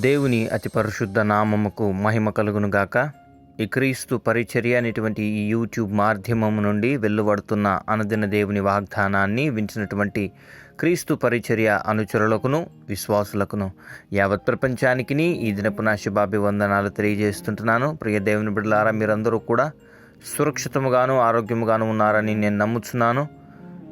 దేవుని అతి పరిశుద్ధ నామముకు మహిమ కలుగునుగాక. ఈ క్రీస్తు పరిచర్య అనేటువంటి ఈ యూట్యూబ్ మాధ్యమం నుండి వెలువడుతున్న అనుదిన దేవుని వాగ్దానాన్ని వించినటువంటి క్రీస్తు పరిచర్య అనుచరులకును విశ్వాసులకును యావత్ ప్రపంచానికి ఈ దినపు నా శుభాభివందనాలు తెలియజేస్తుంటున్నాను. ప్రియ దేవుని బిడ్డలారా మీరందరూ కూడా సురక్షితముగాను ఆరోగ్యముగాను ఉన్నారని నేను నమ్ముచున్నాను.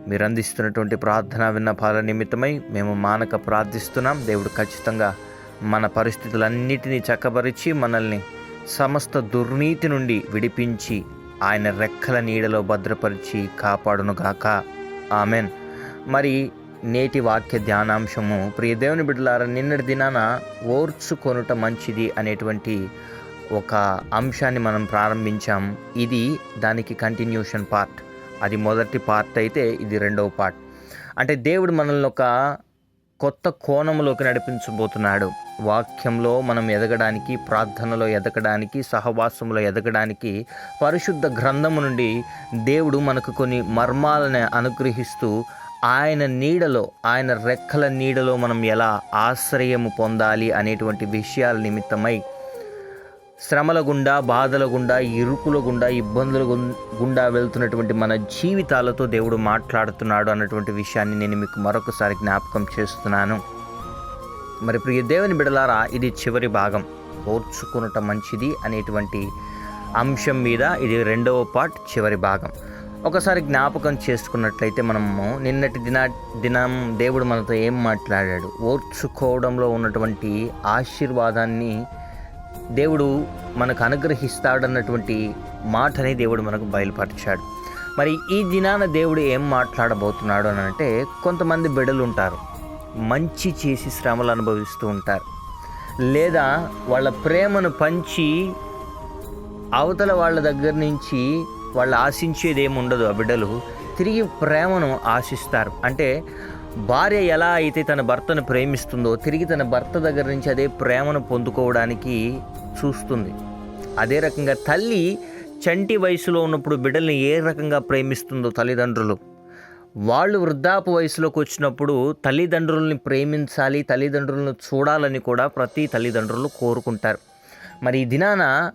మీరు అందిస్తున్నటువంటి ప్రార్థన విన్నపాల నిమిత్తమై మేము మానక ప్రార్థిస్తున్నాం. దేవుడు ఖచ్చితంగా మన పరిస్థితులన్నిటినీ చక్కబరిచి మనల్ని సమస్త దుర్నీతి నుండి విడిపించి ఆయన రెక్కల నీడలో భద్రపరిచి కాపాడునుగాక. ఆమెన్. మరి నేటి వాక్య ధ్యానాంశము ప్రియదేవుని బిడ్డలారా నిన్నటి దినాన ఓర్చుకొనుట మంచిది అనేటువంటి ఒక అంశాన్ని మనం ప్రారంభించాం. ఇది దానికి కంటిన్యూషన్ పార్ట్. అది మొదటి పార్ట్ అయితే ఇది రెండవ పార్ట్. అంటే దేవుడు మనల్ని ఒక కొత్త కోణంలోకి నడిపించబోతున్నాడు. వాక్యంలో మనం ఎదగడానికి ప్రార్థనలో ఎదగడానికి సహవాసంలో ఎదగడానికి పరిశుద్ధ గ్రంథము నుండి దేవుడు మనకు కొన్ని మర్మాలను అనుగ్రహిస్తూ ఆయన నీడలో ఆయన రెక్కల నీడలో మనం ఎలా ఆశ్రయము పొందాలి అనేటువంటి విషయాల నిమిత్తమై శ్రమల గుండా బాధల గుండా ఇరుకుల గుండా ఇబ్బందుల గుం- గుండా వెళ్తున్నటువంటి మన జీవితాలతో దేవుడు మాట్లాడుతున్నాడు అన్నటువంటి విషయాన్ని నేను మీకు మరొకసారి జ్ఞాపకం చేస్తున్నాను. మరి ప్రియ దేవుని బిడలారా ఇది చివరి భాగం. ఓర్చుకునట మంచిది అనేటువంటి అంశం మీద ఇది రెండవ పార్ట్ చివరి భాగం. ఒకసారి జ్ఞాపకం చేసుకున్నట్లయితే మనము నిన్నటి దినా దినం దేవుడు మనతో ఏం మాట్లాడాడు? ఓర్చుకోవడంలో ఉన్నటువంటి ఆశీర్వాదాన్ని దేవుడు మనకు అనుగ్రహిస్తాడన్నటువంటి మాటని దేవుడు మనకు బయలుపరిచాడు. మరి ఈ దినాన దేవుడు ఏం మాట్లాడబోతున్నాడు అని అంటే కొంతమంది బిడలు ఉంటారు మంచి చేసి శ్రమలు అనుభవిస్తూ ఉంటారు. లేదా వాళ్ళ ప్రేమను పంచి అవతల వాళ్ళ దగ్గర నుంచి వాళ్ళు ఆశించేది ఏముండదు ఆ బిడ్డలు. తిరిగి ప్రేమను ఆశిస్తారు. అంటే భార్య ఎలా అయితే తన భర్తను ప్రేమిస్తుందో తిరిగి తన భర్త దగ్గర నుంచి అదే ప్రేమను పొందుకోవడానికి చూస్తుంది. అదే రకంగా తల్లి చంటి వయసులో ఉన్నప్పుడు బిడ్డల్ని ఏ రకంగా ప్రేమిస్తుందో తల్లిదండ్రులు వాళ్ళు వృద్ధాపు వయసులోకి వచ్చినప్పుడు తల్లిదండ్రుల్ని ప్రేమించాలి తల్లిదండ్రులను చూడాలని కూడా ప్రతి తల్లిదండ్రులు కోరుకుంటారు. మరి ఈ దినాన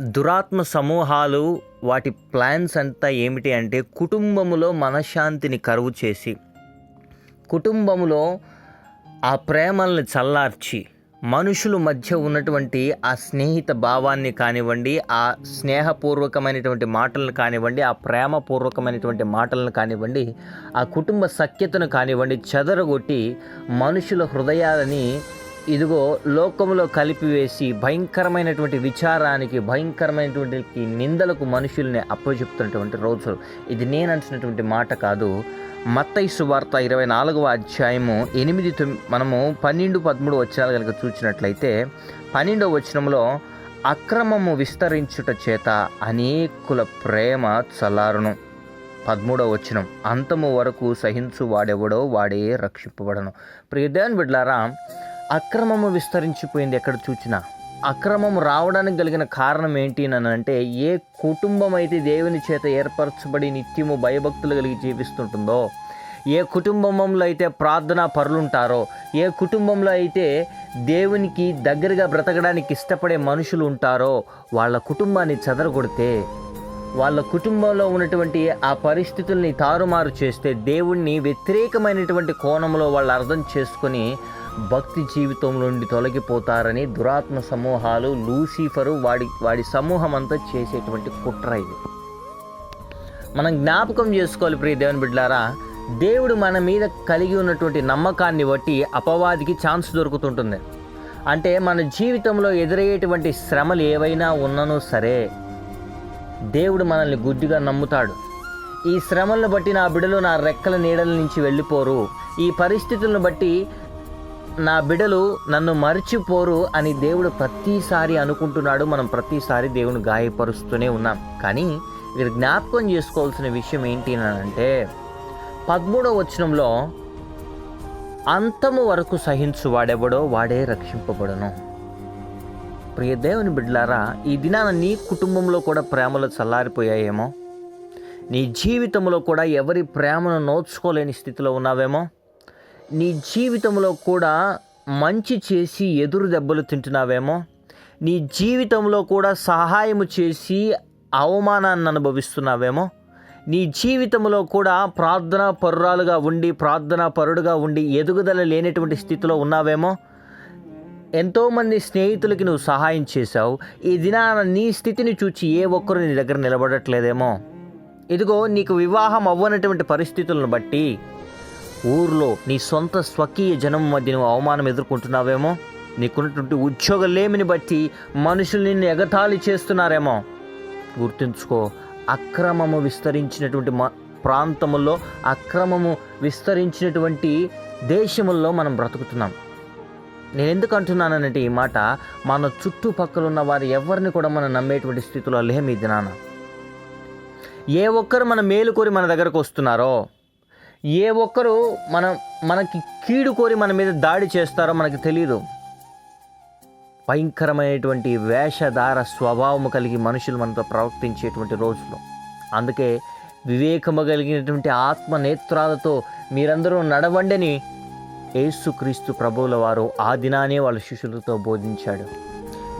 దురాత్మ సమూహాలు వాటి ప్లాన్స్ అంతా ఏమిటి అంటే కుటుంబములో మనశ్శాంతిని కరువు చేసి కుటుంబములో ఆ ప్రేమల్ని చల్లార్చి మనుషుల మధ్య ఉన్నటువంటి ఆ స్నేహిత భావాన్ని కానివ్వండి ఆ స్నేహపూర్వకమైనటువంటి మాటలను కానివ్వండి ఆ ప్రేమపూర్వకమైనటువంటి మాటలను కానివ్వండి ఆ కుటుంబ సఖ్యతను కానివ్వండి చెదరగొట్టి మనుషుల హృదయాలని ఇదిగో లోకములో కలిపివేసి భయంకరమైనటువంటి విచారానికి భయంకరమైనటువంటి నిందలకు మనుషుల్ని అప్పచెప్తున్నటువంటి రోజులు. ఇది నేను అంటున్నటువంటి మాట కాదు. మత్తైసు సువార్త ఇరవై నాలుగవ అధ్యాయము ఎనిమిది తొమ్మి మనము పన్నెండు పదమూడు వచనాలు కనుక చూసినట్లయితే పన్నెండవ వచనంలో అక్రమము విస్తరించుట చేత అనేకుల ప్రేమ చల్లారును. పదమూడవ వచనం అంతము వరకు సహించు వాడెవడో వాడే రక్షింపబడను. ప్రియదేవన్ బిడ్లారా అక్రమము విస్తరించిపోయింది ఎక్కడ చూచినా. అక్రమం రావడానికి కలిగిన కారణం ఏంటి అని అంటే ఏ కుటుంబం అయితే దేవుని చేత ఏర్పరచబడి నిత్యము భయభక్తులు కలిగి జీవిస్తుంటుందో ఏ కుటుంబంలో అయితే ప్రార్థనా పరులుంటారో ఏ కుటుంబంలో అయితే దేవునికి దగ్గరగా బ్రతకడానికి ఇష్టపడే మనుషులు ఉంటారో వాళ్ళ కుటుంబాన్ని చెదరగొడితే వాళ్ళ కుటుంబంలో ఉన్నటువంటి ఆ పరిస్థితుల్ని తారుమారు చేస్తే దేవుణ్ణి వ్యతిరేకమైనటువంటి కోణంలో వాళ్ళు అర్థం చేసుకొని భక్తి జీవితం నుండి తొలగిపోతారని దురాత్మ సమూహాలు లూసిఫరు వాడి వాడి సమూహం అంతా చేసేటువంటి కుట్ర ఇది. మనం జ్ఞాపకం చేసుకోవాలి ప్రియ దేవుని బిడ్డారా దేవుడు మన మీద కలిగి ఉన్నటువంటి నమ్మకాన్ని బట్టి అపవాదికి ఛాన్స్ దొరుకుతుంటుంది. అంటే మన జీవితంలో ఎదురయ్యేటువంటి శ్రమలు ఏవైనా ఉన్ననూ సరే దేవుడు మనల్ని గుడ్డిగా నమ్ముతాడు. ఈ శ్రమలను బట్టి నా బిడలు నా రెక్కల నీడల నుంచి వెళ్ళిపోరు. ఈ పరిస్థితులను బట్టి నా బిడలు నన్ను మర్చిపోరు అని దేవుడు ప్రతిసారి అనుకుంటున్నాడు. మనం ప్రతిసారి దేవుని గాయపరుస్తూనే ఉన్నాం. కానీ ఇక్కడ జ్ఞాపకం చేసుకోవాల్సిన విషయం ఏంటి అని అంటే పదమూడవ వచనంలో అంతము వరకు సహించు వాడెవడో వాడే రక్షింపబడును. ప్రియ దేవుని బిడ్డలారా ఈ దినాన నీ కుటుంబంలో కూడా ప్రేమలు చల్లారిపోయాయేమో? నీ జీవితంలో కూడా ఎవరి ప్రేమను నోచుకోలేని స్థితిలో ఉన్నావేమో? నీ జీవితంలో కూడా మంచి చేసి ఎదురు దెబ్బలు తింటున్నావేమో? నీ జీవితంలో కూడా సహాయము చేసి అవమానాన్ని అనుభవిస్తున్నావేమో? నీ జీవితంలో కూడా ప్రార్థనా పరురాలుగా ఉండి ప్రార్థనా పరుడుగా ఉండి ఎదుగుదల లేనటువంటి స్థితిలో ఉన్నావేమో? ఎంతోమంది స్నేహితులకి నువ్వు సహాయం చేశావు. ఈ దినాన నీ స్థితిని చూచి ఏ ఒక్కరు నీ దగ్గర నిలబడట్లేదేమో? ఇదిగో నీకు వివాహం అవ్వనటువంటి పరిస్థితులను బట్టి ఊర్లో నీ సొంత స్వకీయ జనం మధ్య నువ్వు అవమానం ఎదుర్కొంటున్నావేమో? నీకున్నటువంటి ఉద్యోగలేమిని బట్టి మనుషులు నిన్ను ఎగతాళి చేస్తున్నారేమో? గుర్తుంచుకో అక్రమము విస్తరించినటువంటి మ ప్రాంతముల్లో అక్రమము విస్తరించినటువంటి దేశముల్లో మనం బ్రతుకుతున్నాం. నేను ఎందుకు అంటున్నానంటే ఈ మాట మన చుట్టుపక్కల ఉన్న వారు ఎవరిని కూడా మనం నమ్మేటువంటి స్థితిలో లేమి ఇది ఏ ఒక్కరు మన మేలు కోరి మన దగ్గరకు వస్తున్నారో ఏ ఒక్కరు మన మనకి కీడు కోరి మన మీద దాడి చేస్తారో మనకి తెలియదు భయంకరమైనటువంటి వేషధార స్వభావం కలిగి మనుషులు మనతో ప్రవర్తించేటువంటి రోజులు. అందుకే వివేకము కలిగినటువంటి ఆత్మ నేత్రాలతో మీరందరూ నడవండని యేసుక్రీస్తు ప్రభువుల వారు ఆ దినానే వాళ్ళ శిష్యులతో బోధించాడు.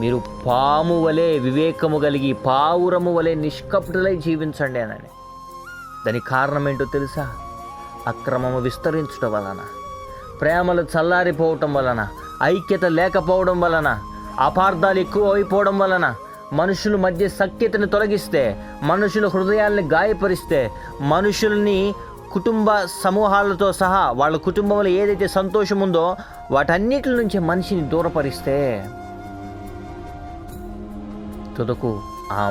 మీరు పాము వలె వివేకము కలిగి పావురము వలె నిష్కపటులై జీవించండి అని దానికి కారణం ఏంటో తెలుసా? అక్రమము విస్తరించడం వలన ప్రేమలు చల్లారిపోవటం వలన ఐక్యత లేకపోవడం వలన అపార్థాలు ఎక్కువ అయిపోవడం వలన మనుషుల మధ్య సఖ్యతను తొలగిస్తే మనుషుల హృదయాల్ని గాయపరిస్తే మనుషుల్ని కుటుంబ సమూహాలతో సహా వాళ్ళ కుటుంబంలో ఏదైతే సంతోషం ఉందో వాటన్నిటి నుంచి మనిషిని దూరపరిస్తే తుదకు ఆ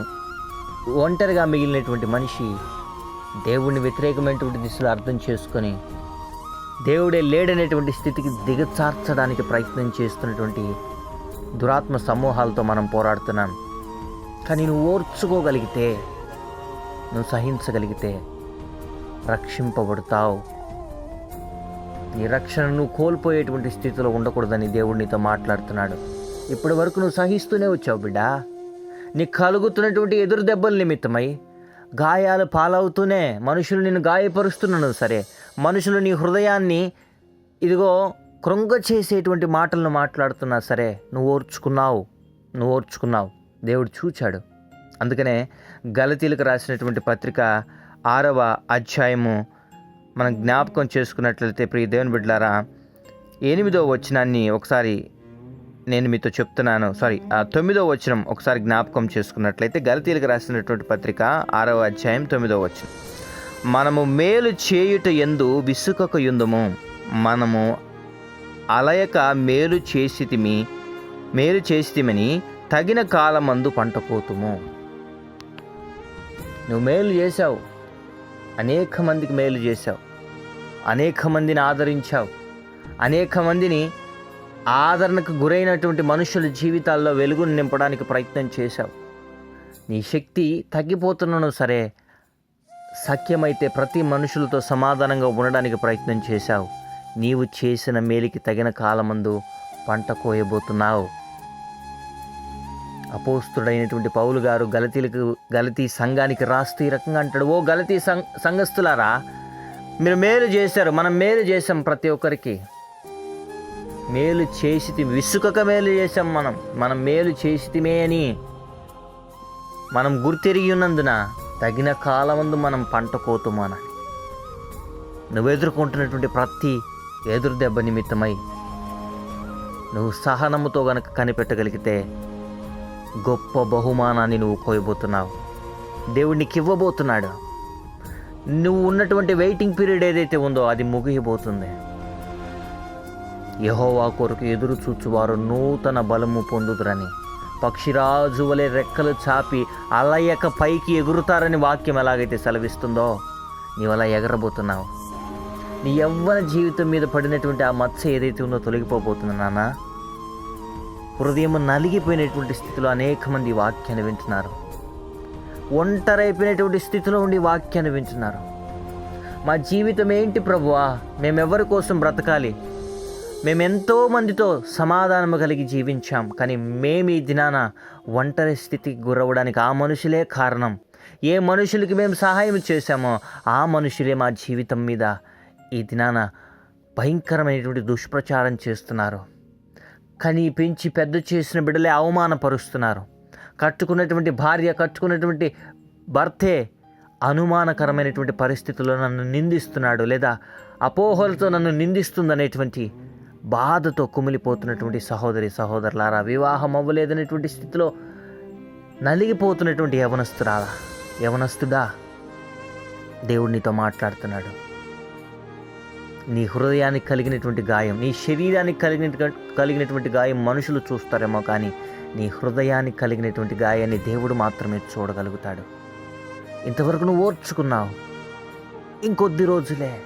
ఒంటరిగా మిగిలినటువంటి మనిషి దేవుడిని వ్యతిరేకమైనటువంటి దిశలో అర్థం చేసుకొని దేవుడే లేడనేటువంటి స్థితికి దిగచార్చడానికి ప్రయత్నం చేస్తున్నటువంటి దురాత్మ సమూహాలతో మనం పోరాడుతున్నాం. కానీ నువ్వు ఓర్చుకోగలిగితే నువ్వు సహించగలిగితే రక్షింపబడతావు. నీ రక్షణను కోల్పోయేటువంటి స్థితిలో ఉండకూడదని దేవుడు నీతో మాట్లాడుతున్నాడు. ఇప్పటి వరకు నువ్వు సహిస్తూనే వచ్చావు బిడ్డా. నీకు కలుగుతున్నటువంటి ఎదురు దెబ్బల నిమిత్తమై గాయాలు పాలవుతూనే మనుషులు నిన్ను గాయపరుస్తున్నాను. సరే మనుషులు నీ హృదయాన్ని ఇదిగో కృంగ చేసేటువంటి మాటలను మాట్లాడుతున్నా. సరే నువ్వు ఓర్చుకున్నావు నువ్వు ఓర్చుకున్నావు. దేవుడు చూచాడు. అందుకనే గలతీలకు రాసినటువంటి పత్రిక ఆరవ అధ్యాయము మనం జ్ఞాపకం చేసుకున్నట్లయితే ప్రియ దేవుని బిడ్డలారా ఎనిమిదో వచనాన్ని ఒకసారి నేను మీతో చెప్తున్నాను. సారీ ఆ తొమ్మిదో వచనం ఒకసారి జ్ఞాపకం చేసుకున్నట్లయితే గలతీలకు రాసినటువంటి పత్రిక ఆరవ అధ్యాయం తొమ్మిదో వచనం. మనము మేలు చేయుట ఎందు విసుకక యుందము మనము అలయక మేలు చేసితిమి మేలు చేసితిమని తగిన కాలమందు పంట పోతుము నువ్వు మేలు చేశావు. అనేక మందికి మేలు చేశావు. అనేక మందిని ఆదరించావు. అనేక మందిని ఆదరణకు గురైనటువంటి మనుషుల జీవితాల్లో వెలుగును నింపడానికి ప్రయత్నం చేశావు. నీ శక్తి తగ్గిపోతున్నాను సరే సఖ్యమైతే ప్రతి మనుషులతో సమాధానంగా ఉండడానికి ప్రయత్నం చేశావు. నీవు చేసిన మేలికి తగిన కాలమందు పంట కోయబోతున్నావు. అపోస్తుడైనటువంటి పౌలు గారు గలతీలకు గలతీ సంఘానికి రాస్తూ ఈ రకంగా అంటాడు ఓ గలతీ సంఘ సంఘస్థులారా మీరు మేలు చేశారు మనం మేలు చేశాం ప్రతి ఒక్కరికి. మేలు చేసి విసుకక మేలు చేసాం మనం. మనం మేలు చేసితిమే అని మనం గుర్తెరిగి ఉన్నందున తగిన కాలమందు మనం పంట కోతుమానని నువ్వు ఎదుర్కొంటున్నటువంటి ప్రతి ఎదురు దెబ్బ నిమిత్తమై నువ్వు సహనముతో గనక కనిపెట్టగలిగితే గొప్ప బహుమానాన్ని నువ్వు కోయబోతున్నావు. దేవుడు నీకు ఇవ్వబోతున్నాడు నువ్వు ఉన్నటువంటి వెయిటింగ్ పీరియడ్ ఏదైతే ఉందో అది ముగియబోతుంది. యహోవా కొరకు ఎదురు చూచువారు నూతన బలము పొందుతురని పక్షిరాజు వలె రెక్కలు చాపి అలయక పైకి ఎగురుతారని వాక్యం ఎలాగైతే సెలవిస్తుందో నీవు అలా ఎగరబోతున్నావు. నీ యవ్వన జీవితం మీద పడినటువంటి ఆ మచ్చ ఏదైతే ఉందో తొలగిపోబోతుంది నాన్న. హృదయం నలిగిపోయినటువంటి స్థితిలో అనేక మంది వాక్యాన్ని వింటున్నారు. ఒంటరైపోయినటువంటి స్థితిలో ఉండి వాక్యాన్ని వింటున్నారు. మా జీవితం ఏంటి ప్రభువా? మేమెవరి కోసం బ్రతకాలి? మేమెంతో మందితో సమాధానము కలిగి జీవించాం కానీ మేము ఈ దినాన ఒంటరి స్థితికి గురవడానికి ఆ మనుషులే కారణం. ఏ మనుషులకి మేము సహాయం చేశామో ఆ మనుషులే మా జీవితం మీద ఈ దినాన భయంకరమైనటువంటి దుష్ప్రచారం చేస్తున్నారు. కానీ పెంచి పెద్ద చేసిన బిడ్డలే అవమానపరుస్తున్నారు. కట్టుకున్నటువంటి భార్య కట్టుకున్నటువంటి భర్తే అనుమానకరమైనటువంటి పరిస్థితుల్లో నన్ను నిందిస్తున్నాడు లేదా అపోహలతో నన్ను నిందిస్తుందనేటువంటి బాధతో కుమిలిపోతున్నటువంటి సహోదరి సహోదరులారా వివాహం అవ్వలేదనేటువంటి స్థితిలో నలిగిపోతున్నటువంటి యవనస్తురాలా యవనస్తుడా దేవుడు నీతో మాట్లాడుతున్నాడు. నీ హృదయానికి కలిగినటువంటి గాయం నీ శరీరానికి కలిగిన కలిగినటువంటి గాయం మనుషులు చూస్తారేమో కానీ నీ హృదయానికి కలిగినటువంటి గాయాన్ని దేవుడు మాత్రమే చూడగలుగుతాడు. ఇంతవరకు నువ్వు ఓర్చుకున్నావు. ఇంకొద్ది రోజులే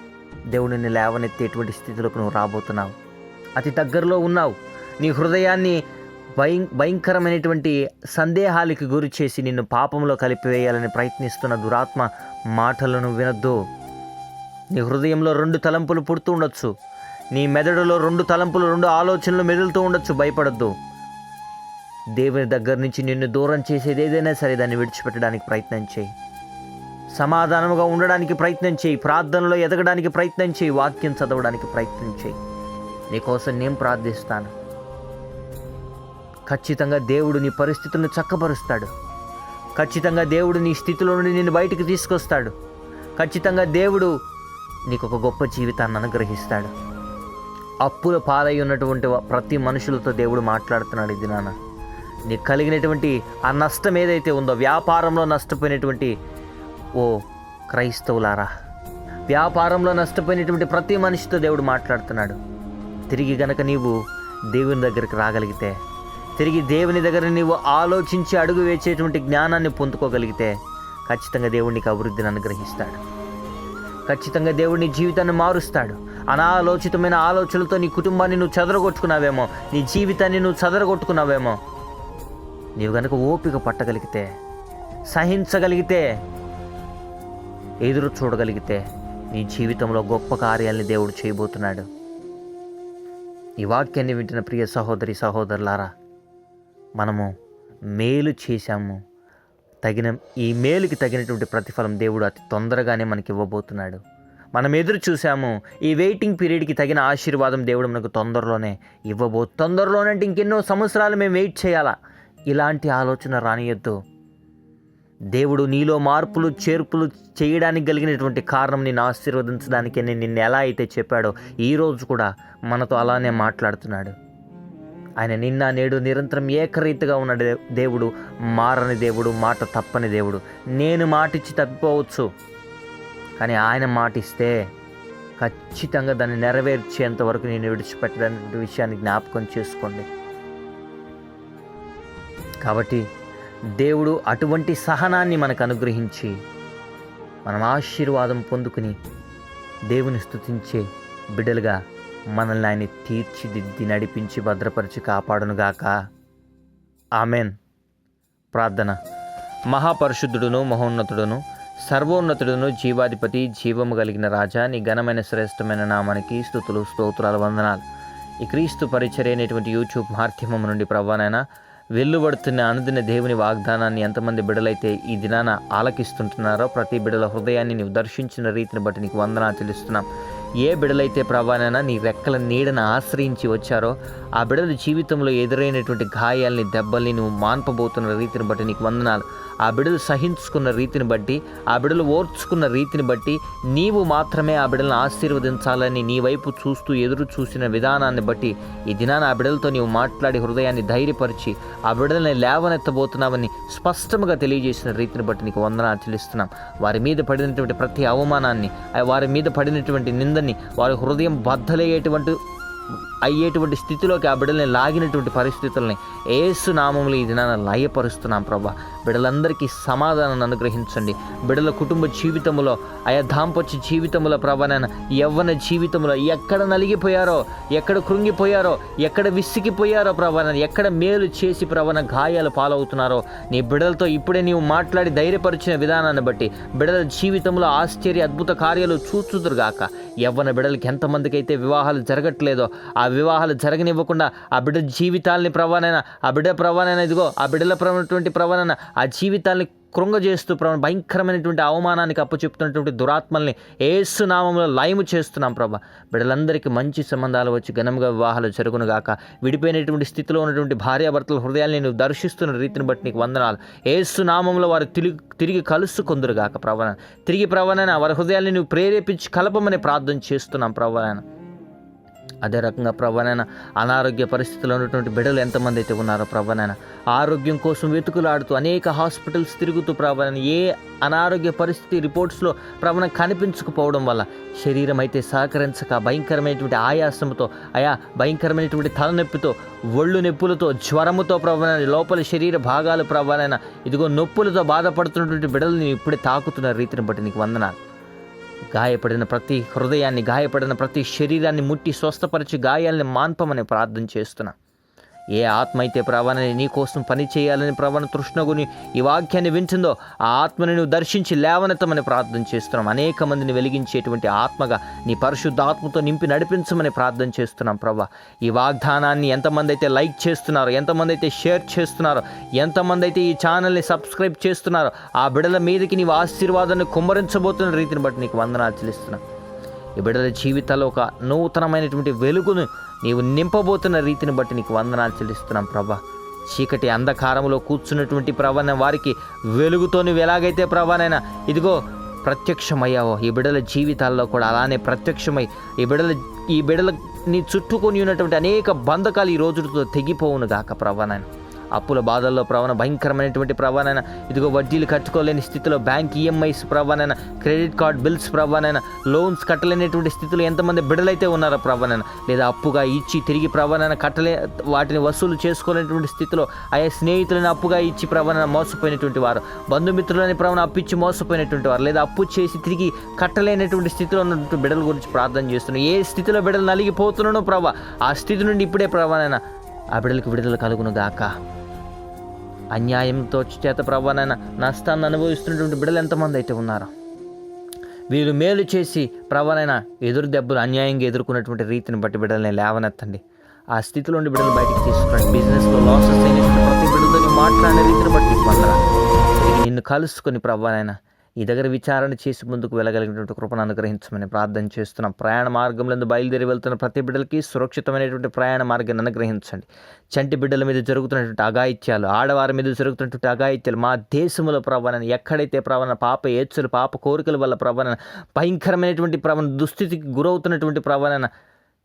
దేవుడిని లేవనెత్తేటువంటి స్థితిలోకి నువ్వు రాబోతున్నావు. అతి దగ్గరలో ఉన్నావు. నీ హృదయాన్ని భయం భయంకరమైనటువంటి సందేహాలకి గురి చేసి నిన్ను పాపంలో కలిపివేయాలని ప్రయత్నిస్తున్న దురాత్మ మాటలను వినొద్దు. నీ హృదయంలో రెండు తలంపులు పుడుతూ ఉండొచ్చు. నీ మెదడులో రెండు తలంపులు రెండు ఆలోచనలు మెదులుతూ ఉండొచ్చు. భయపడద్దు. దేవుని దగ్గర నుంచి నిన్ను దూరం చేసేది ఏదైనా సరే దాన్ని విడిచిపెట్టడానికి ప్రయత్నం చేయి. సమాధానముగా ఉండడానికి ప్రయత్నం చేయి. ప్రార్థనలో ఎదగడానికి ప్రయత్నం చేయి. వాక్యం చదవడానికి ప్రయత్నం చేయి. నీకోసం నేను ప్రార్థిస్తాను. ఖచ్చితంగా దేవుడు నీ పరిస్థితులను చక్కపరుస్తాడు. ఖచ్చితంగా దేవుడు నీ స్థితిలో నుండి నిన్ను బయటికి తీసుకొస్తాడు. ఖచ్చితంగా దేవుడు నీకు ఒక గొప్ప జీవితాన్ని అనుగ్రహిస్తాడు. అప్పుల పాలై ఉన్నటువంటి ప్రతి మనుషులతో దేవుడు మాట్లాడుతున్నాడు ఇది నాన్న నీకు కలిగినటువంటి ఆ నష్టం ఏదైతే ఉందో వ్యాపారంలో నష్టపోయినటువంటి ఓ క్రైస్తవులారా వ్యాపారంలో నష్టపోయినటువంటి ప్రతి మనిషితో దేవుడు మాట్లాడుతున్నాడు. తిరిగి గనక నీవు దేవుని దగ్గరికి రాగలిగితే తిరిగి దేవుని దగ్గర నీవు ఆలోచించి అడుగు వేసేటువంటి జ్ఞానాన్ని పొందుకోగలిగితే ఖచ్చితంగా దేవుడికి అభివృద్ధిని అనుగ్రహిస్తాడు. ఖచ్చితంగా దేవుడిని జీవితాన్ని మారుస్తాడు. అనాలోచితమైన ఆలోచనలతో నీ కుటుంబాన్ని నువ్వు చదరగొట్టుకున్నావేమో నీ జీవితాన్ని నువ్వు చదరగొట్టుకున్నావేమో నీవు గనక ఓపిక పట్టగలిగితే సహించగలిగితే ఎదురు చూడగలిగితే నీ జీవితంలో గొప్ప కార్యాలని దేవుడు చేయబోతున్నాడు. ఈ వాక్యాన్ని వింటున్న ప్రియ సహోదరి సహోదరులారా మనము మేలు చేశాము. తగిన ఈ మేలుకి తగినటువంటి ప్రతిఫలం దేవుడు అతి తొందరగానే మనకి ఇవ్వబోతున్నాడు. మనం ఎదురు చూసాము ఈ వెయిటింగ్ పీరియడ్కి తగిన ఆశీర్వాదం దేవుడు మనకు తొందరలోనే ఇవ్వబో తొందరలోనే అంటే ఇంకెన్నో సంవత్సరాలు మేము వెయిట్ చేయాలా? ఇలాంటి ఆలోచన రానియొద్దు. దేవుడు నీలో మార్పులు చేర్పులు చేయడానికి కలిగినటువంటి కారణం నేను ఆశీర్వదించడానికి నేను నిన్ను ఎలా అయితే చెప్పాడో ఈరోజు కూడా మనతో అలానే మాట్లాడుతున్నాడు. ఆయన నిన్న నేడు నిరంతరం ఏకరీతిగా ఉన్న దేవుడు మారని దేవుడు మాట తప్పని దేవుడు. నేను మాటిచ్చి తప్పిపోవచ్చు. కానీ ఆయన మాటిస్తే ఖచ్చితంగా దాన్ని నెరవేర్చేంత వరకు నేను విడిచిపెట్టడానికి విషయాన్ని జ్ఞాపకం చేసుకోండి. కాబట్టి దేవుడు అటువంటి సహనాన్ని మనకు అనుగ్రహించి మనం ఆశీర్వాదం పొందుకుని దేవుని స్థుతించే బిడ్డలుగా మనల్ని ఆయన తీర్చిదిద్ది నడిపించి భద్రపరిచి కాపాడునుగాక. ఆమెన్. ప్రార్థన. మహాపరిశుద్ధుడును మహోన్నతుడును సర్వోన్నతుడును జీవాధిపతి జీవము కలిగిన రాజా నీ ఘనమైన శ్రేష్టమైన నామానికి స్థుతులు స్తోత్రాలు వందనాలు. ఈ క్రీస్తు పరిచర్య అనేటువంటి యూట్యూబ్ మాధ్యమం నుండి ప్రవ్వానైనా వెల్లుబడుతున్న అనుదిన దేవుని వాగ్దానాన్ని ఎంతమంది బిడలైతే ఈ దినాన ఆలకిస్తుంటున్నారో ప్రతి బిడల హృదయాన్ని నీవు దర్శించిన రీతిని బట్టి నీకు వందనా తెలుస్తున్నాం ఏ బిడలైతే ప్రభానైనా నీ రెక్కల నీడను ఆశ్రయించి వచ్చారో ఆ బిడల జీవితంలో ఎదురైనటువంటి గాయాల్ని దెబ్బల్ని నువ్వు మాన్పబోతున్న రీతిని బట్టి నీకు వందనాలు. ఆ బిడలు సహించుకున్న రీతిని బట్టి ఆ బిడలు ఓర్చుకున్న రీతిని బట్టి నీవు మాత్రమే ఆ బిడలను ఆశీర్వదించాలని నీ వైపు చూస్తూ ఎదురు చూసిన విధానాన్ని బట్టి ఈ దినాన ఆ బిడలతో నీవు మాట్లాడి హృదయాన్ని ధైర్యపరిచి ఆ బిడల్ని లేవనెత్తబోతున్నావని స్పష్టంగా తెలియజేసిన రీతిని బట్టి నీకు వందనాలు చెల్లిస్తున్నాం. వారి మీద పడినటువంటి ప్రతి అవమానాన్ని వారి మీద పడినటువంటి నిందని వారి హృదయం బద్దలయ్యేటువంటి అయ్యేటువంటి స్థితిలోకి ఆ బిడ్డల్ని లాగినటువంటి పరిస్థితుల్ని ఏసు నామములు ఈ దినాన లయపరుస్తున్నాం ప్రభా. బిడ్డలందరికీ సమాధానాన్ని అనుగ్రహించండి. బిడ్డల కుటుంబ జీవితంలో ఆయా దాంపత్య జీవితంలో ప్రభానైనా యవ్వన జీవితంలో ఎక్కడ నలిగిపోయారో ఎక్కడ కృంగిపోయారో ఎక్కడ విసిగిపోయారో ప్రభాన ఎక్కడ మేలు చేసి ప్రవణ గాయాలు పాలవుతున్నారో నీ బిడ్డలతో ఇప్పుడే నీవు మాట్లాడి ధైర్యపరిచిన విధానాన్ని బట్టి బిడ్డల జీవితంలో ఆశ్చర్య అద్భుత కార్యాలు చూచుదురుగాక. యవ్వన బిడ్డలకి ఎంతమందికి అయితే వివాహాలు జరగట్లేదో ఆ వివాహాలు జరగనివ్వకుండా ఆ బిడ్డ జీవితాల్ని ప్రవాణైనా ఆ బిడ్డ ప్రవణైన ఇదిగో ఆ బిడ్డల ప్రవణటువంటి ప్రవణన ఆ జీవితాల్ని కృంగజేస్తూ ప్రభా భయంకరమైనటువంటి అవమానానికి అప్పచెప్తున్నటువంటి దురాత్మల్ని ఏసునామంలో లయము చేస్తున్నాం ప్రభా. బిడ్డలందరికీ మంచి సంబంధాలు వచ్చి ఘనంగా వివాహాలు జరుగును గాక. విడిపోయినటువంటి స్థితిలో ఉన్నటువంటి భార్యాభర్తల హృదయాన్ని నేను దర్శిస్తున్న రీతిని బట్టి నీకు వందనాలు. ఏసునామంలో వారు తిరిగి తిరిగి కలుసుకుందరు గాక ప్రభా. తిరిగి ప్రవణన వారి హృదయాన్ని నువ్వు ప్రేరేపించి కలపమని ప్రార్థన చేస్తున్నాం ప్రభానైనా అదే రకంగా ప్రభానైనా అనారోగ్య పరిస్థితుల్లో ఉన్నటువంటి బిడ్డలు ఎంతమంది అయితే ఉన్నారో ప్రభానైనా ఆరోగ్యం కోసం వెతుకులాడుతూ అనేక హాస్పిటల్స్ తిరుగుతూ ప్రభానైనా ఏ అనారోగ్య పరిస్థితి రిపోర్ట్స్లో ప్రభన కనిపించకపోవడం వల్ల శరీరం అయితే సహకరించక భయంకరమైనటువంటి ఆయాసంతో అయా భయంకరమైనటువంటి తలనొప్పితో ఒళ్ళు నొప్పులతో జ్వరముతో ప్రభాన లోపల శరీర భాగాలు ప్రభానైనా ఇదిగో నొప్పులతో బాధపడుతున్నటువంటి బిడ్డలు ఇప్పుడే తాకుతున్న రీతిని బట్టి నీకు వందనాలు. గాయపడిన ప్రతి హృదయాన్ని గాయపడిన ప్రతి శరీరాన్ని ముట్టి స్వస్థపరిచి గాయాల్ని మాన్పమని ప్రార్థన చేస్తున్నా. ఏ ఆత్మ అయితే ప్రవణని నీ కోసం పని చేయాలని ప్రవణ తృష్ణగుని ఈ వాక్యాన్ని వింటుందో ఆ ఆత్మని నువ్వు దర్శించి లేవనెత్తమని ప్రార్థన చేస్తున్నాం. అనేక మందిని వెలిగించేటువంటి ఆత్మగా నీ పరిశుద్ధ ఆత్మతో నింపి నడిపించమని ప్రార్థన చేస్తున్నాం ప్రభా. ఈ వాగ్దానాన్ని ఎంతమంది అయితే లైక్ చేస్తున్నారో ఎంతమంది అయితే షేర్ చేస్తున్నారో ఎంతమంది అయితే ఈ ఛానల్ని సబ్స్క్రైబ్ చేస్తున్నారో ఆ బిడల మీదకి నీవు ఆశీర్వాదాన్ని కుమ్మరించబోతున్న రీతిని బట్టి నీకు వందనాలు చెల్లిస్తున్నాను ఈ బిడ్డల జీవితాల్లో ఒక నూతనమైనటువంటి వెలుగును నీవు నింపబోతున్న రీతిని బట్టి నీకు వందనాలు చెల్లిస్తున్నాం ప్రభా. చీకటి అంధకారంలో కూర్చున్నటువంటి ప్రభాన వారికి వెలుగుతో నువ్వు ఎలాగైతే ప్రభానైనా ఇదిగో ప్రత్యక్షమయ్యావో ఈ బిడ్డల జీవితాల్లో కూడా అలానే ప్రత్యక్షమై ఈ బిడ్డల ఈ బిడ్డల నీ చుట్టుకొని ఉన్నటువంటి అనేక బంధకాలు ఈ రోజుతో తెగిపోవును గాక ప్రభానైనా. అప్పుల బాధల్లో ప్రవణ భయంకరమైనటువంటి ప్రవణన ఇదిగో వడ్డీలు కట్టుకోలేని స్థితిలో బ్యాంక్ ఈఎంఐస్ ప్రవణన క్రెడిట్ కార్డ్ బిల్స్ ప్రవణన లోన్స్ కట్టలేనటువంటి స్థితిలో ఎంతమంది బిడలైతే ఉన్నారో ప్రవణన లేదా అప్పుగా ఇచ్చి తిరిగి ప్రవణన కట్టలే వాటిని వసూలు చేసుకోలేనటువంటి స్థితిలో ఆయా స్నేహితులను అప్పుగా ఇచ్చి ప్రవణన మోసపోయినటువంటి వారు బంధుమిత్రులని ప్రవణ అప్పిచ్చి మోసపోయినటువంటి వారు లేదా అప్పు చేసి తిరిగి కట్టలేనటువంటి స్థితిలో ఉన్నటువంటి బిడల గురించి ప్రార్థన చేస్తున్నాను ఏ స్థితిలో బిడలు నలిగిపోతున్నానో ప్రభా ఆ స్థితి నుండి ఇప్పుడే ప్రవణన ఆ బిడ్డలకు విడుదల కలుగును గాక అన్యాయంతో చేత ప్రభానైనా నష్టాన్ని అనుభవిస్తున్నటువంటి బిడ్డలు ఎంతమంది అయితే ఉన్నారో. వీరు మేలు చేసి ప్రభానైనా ఎదురు దెబ్బలు అన్యాయంగా ఎదుర్కొన్నటువంటి రీతిని బట్టి బిడ్డల్ని లేవనెత్తండి. ఆ స్థితిలో ఉండి బిడ్డలు బయటకు తీసుకురండి. బిజినెస్లో లాసెస్ అయినటువంటి ప్రతి బిడ్డలతో మాట్లాడే రీతిని బట్టి నిన్ను కలుసుకొని ప్రభానైనా ఈ దగ్గర విచారణ చేసి ముందుకు వెళ్ళగలిగినటువంటి కృపను అనుగ్రహించమని ప్రార్థన చేస్తున్నాం. ప్రయాణ మార్గంలో బయలుదేరి వెళ్తున్న ప్రతి బిడ్డలకి సురక్షితమైనటువంటి ప్రయాణ మార్గాన్ని అనుగ్రహించండి. చంటి బిడ్డల మీద జరుగుతున్నటువంటి అఘాయిత్యాలు ఆడవారి మీద జరుగుతున్నటువంటి అఘాయిత్యాలు మా దేశంలో ప్రవణన ఎక్కడైతే ప్రవణ పాప ఏడ్చులు పాప కోరికల వల్ల ప్రవణన భయంకరమైనటువంటి ప్రవణ దుస్థితికి గురవుతున్నటువంటి ప్రవణన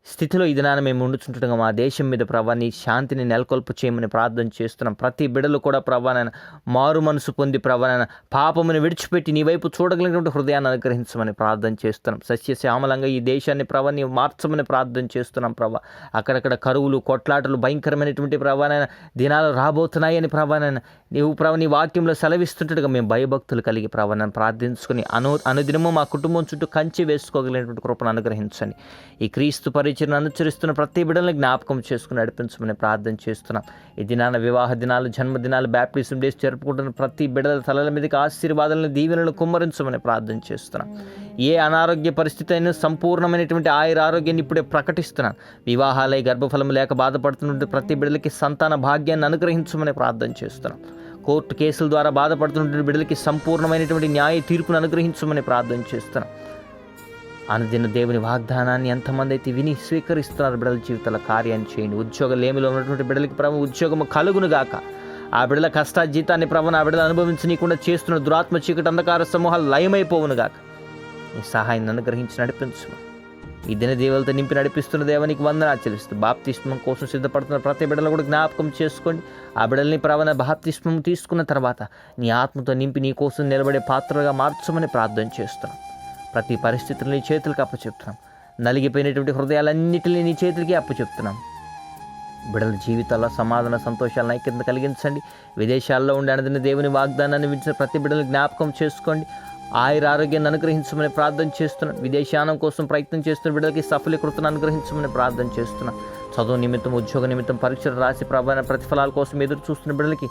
స్థితిలో ఈ నాన్న మేము ఉండుచుంటుండగా మా దేశం మీద ప్రభా నీ శాంతిని నెలకొల్పు చేయమని ప్రార్థన చేస్తున్నాం. ప్రతి బిడలు కూడా ప్రభానైన మారు మనసు పొంది ప్రభానైన పాపమును విడిచిపెట్టి నీ వైపు చూడగలిగినటువంటి హృదయాన్ని అనుగ్రహించమని ప్రార్థన చేస్తున్నాం. సస్యశ్యామలంగా ఈ దేశాన్ని ప్రభా మార్చమని ప్రార్థన చేస్తున్నాం ప్రభా. అక్కడక్కడ కరువులు కొట్లాటలు భయంకరమైనటువంటి ప్రభానైన దినాలు రాబోతున్నాయని ప్రభానైన నీవు ప్రభ నీ వాక్యంలో సెలవిస్తుంటట్టుగా మేము భయభక్తులు కలిగి ప్రభానని ప్రార్థించుకుని అను అనుదినము మా కుటుంబం చుట్టూ కంచి వేసుకోగలిగినటువంటి కృపను అనుగ్రహించండి. ఈ క్రీస్తు పరి ఇచ్చిన అనుచరిస్తున్న ప్రతి బిడ్డలను జ్ఞాపకం చేసుకుని నడిపించమని ప్రార్థన చేస్తున్నాం. ఈ దినాన వివాహ దినాలు జన్మదినాలు బ్యాప్టిజం డేస్ జరుపుకుంటున్న ప్రతి బిడ్డల తలల మీదకి ఆశీర్వాదాలను దీవెనలను కుమ్మరించమని ప్రార్థన చేస్తున్నాం. ఏ అనారోగ్య పరిస్థితి అయినా సంపూర్ణమైనటువంటి ఆయుర ఆరోగ్యాన్ని ఇప్పుడే ప్రకటిస్తున్నాను వివాహాలై గర్భఫలం లేక బాధపడుతున్న ప్రతి బిడ్డలకి సంతాన భాగ్యాన్ని అనుగ్రహించమని ప్రార్థన చేస్తున్నాం. కోర్టు కేసుల ద్వారా బాధపడుతున్న బిడ్డలకి సంపూర్ణమైనటువంటి న్యాయ తీర్పును అనుగ్రహించమని ప్రార్థన చేస్తున్నాం. అనుదిన దేవుని వాగ్దానాన్ని ఎంతమంది అయితే విని స్వీకరిస్తున్నారు బిడల జీవితాల కార్యాన్ని చేయండి. ఉద్యోగ లేమిలో ఉన్నటువంటి బిడ్డలకి ప్రభు ఉద్యోగము కలుగును గాక. ఆ బిడల కష్ట జీతాన్ని ప్రభు ఆ బిడలు అనుభవించనీయకుండా చేస్తున్న దురాత్మ చీకటి అంధకార సమూహాలు లయమైపోవును గాక. నీ సహాయాన్ని అనుగ్రహించి నడిపించు ఈ దిన దేవులతో నింపి నడిపిస్తున్న దేవానికి వందన చెల్లిస్తూ బాప్తిష్మం కోసం సిద్ధపడుతున్న ప్రతి బిడ్డలు కూడా జ్ఞాపకం చేసుకోండి. ఆ బిడ్డల్ని ప్రవణ బాప్తిష్మం తీసుకున్న తర్వాత నీ ఆత్మతో నింపి నీ కోసం నిలబడే పాత్రగా మార్చమని ప్రార్థన చేస్తున్నాం. ప్రతి పరిస్థితులను నీ చేతులకు అప్పచెప్తున్నాం. నలిగిపోయినటువంటి హృదయాలన్నిటిని నీ చేతులకి అప్పచెప్తున్నాం. బిడల జీవితాల్లో సమాధాన సంతోషాలను ఐక్యత కలిగించండి. విదేశాల్లో ఉండి అనదిన దేవుని వాగ్దానాన్ని విడిచిన ప్రతి బిడ్డలు జ్ఞాపకం చేసుకోండి ఆయుర ఆరోగ్యాన్ని అనుగ్రహించమని ప్రార్థన చేస్తున్నాను విదేశానం కోసం ప్రయత్నం చేస్తున్న బిడ్డలకి సఫలీకృతను అనుగ్రహించమని ప్రార్థన చేస్తున్నాను చదువు నిమిత్తం ఉద్యోగ నిమిత్తం పరీక్షలు రాసి ప్రభావ ప్రతిఫలాల కోసం ఎదురు చూస్తున్న బిడ్డలకి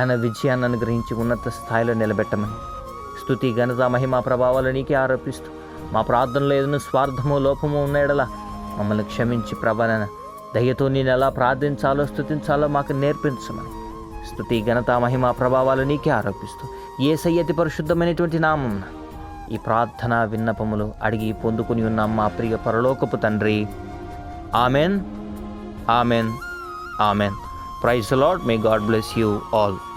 ఘన విజయాన్ని అనుగ్రహించి ఉన్నత స్థాయిలో నిలబెట్టమని స్థుతి ఘనత మహిమ ప్రభావాలు నీకే ఆరోపిస్తూ మా ప్రార్థనలో ఏదైనా స్వార్థము లోపము ఉన్న మమ్మల్ని క్షమించి ప్రభనన దయతో నేను ఎలా ప్రార్థించాలో స్థుతించాలో మాకు నేర్పించమని. స్థుతి ఘనత మహిమ ప్రభావాలు నీకే ఆరోపిస్తూ ఏ సయ్యతి పరిశుద్ధమైనటువంటి నామం. ఈ ప్రార్థన విన్నపములు అడిగి పొందుకుని ఉన్న మా ప్రియ పరలోకపు తండ్రి. Amen. Amen. Amen. Praise Lord may God bless you all.